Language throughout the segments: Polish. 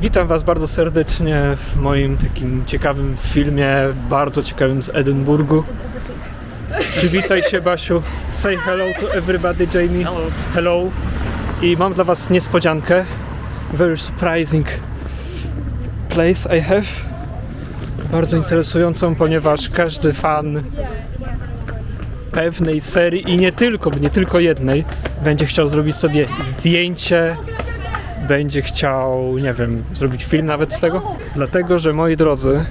Witam Was bardzo serdecznie w moim takim ciekawym filmie, bardzo ciekawym z Edynburgu. Przywitaj się, Basiu. Say hello to everybody, Jamie. Hello. Hello. I mam dla Was niespodziankę. Very surprising place I have. Bardzo interesującą, ponieważ każdy fan pewnej serii i nie tylko, nie tylko jednej, będzie chciał zrobić sobie zdjęcie, będzie chciał, nie wiem, zrobić film nawet z tego. Dlatego, że moi drodzy,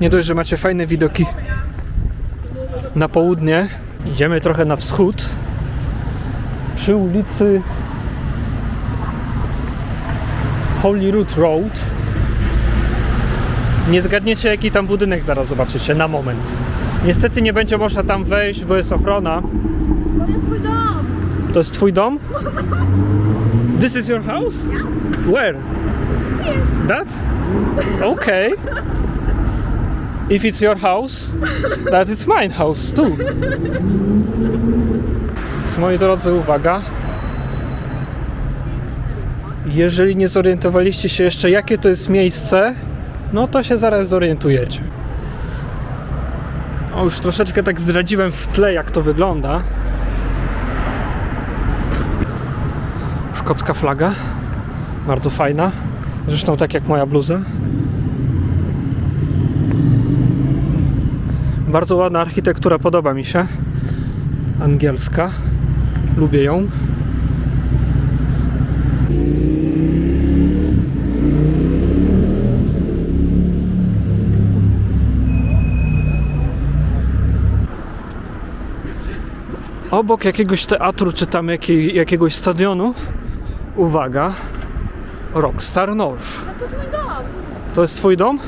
nie dość, że macie fajne widoki na południe, idziemy trochę na wschód przy ulicy Holyrood Road. Nie zgadniecie, jaki tam budynek zaraz zobaczycie na moment. Niestety nie będzie można tam wejść, bo jest ochrona. To jest twój dom? This is your house? Where? That? Okay. If it's your house, that is mine house too. Więc moi drodzy, uwaga. Jeżeli nie zorientowaliście się jeszcze, jakie to jest miejsce, no to się zaraz zorientujecie. O, już troszeczkę tak zdradziłem w tle, jak to wygląda. Szkocka flaga. Bardzo fajna. Zresztą tak jak moja bluza. Bardzo ładna architektura, podoba mi się. Angielska. Lubię ją. Obok jakiegoś teatru czy tam jakiej, jakiegoś stadionu, uwaga, Rockstar North. To jest mój dom. To jest twój dom?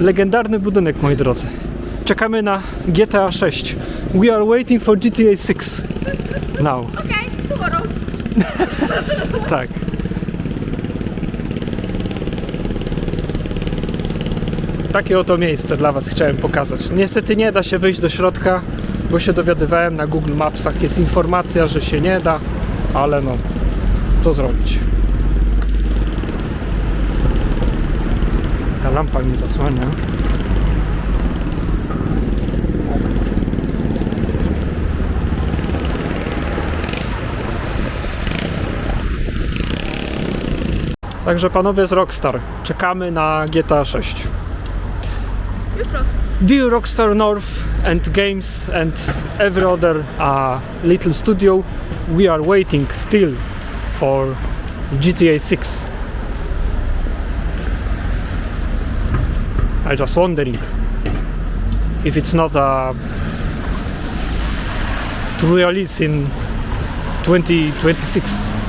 Legendarny budynek, moi drodzy. Czekamy na GTA 6. We are waiting for GTA 6. Now. Okej, tomorrow. Tak. Takie oto miejsce dla Was chciałem pokazać. Niestety nie da się wyjść do środka, bo się dowiadywałem na Google Mapsach. Jest informacja, że się nie da, ale no, co zrobić? Ta lampa mi zasłania. Także panowie z Rockstar, czekamy na GTA 6. Jutro. Dear Rockstar North and Games and every other uh, little studio, we are waiting still for GTA 6. I just wondering if it's not a to release in 2026.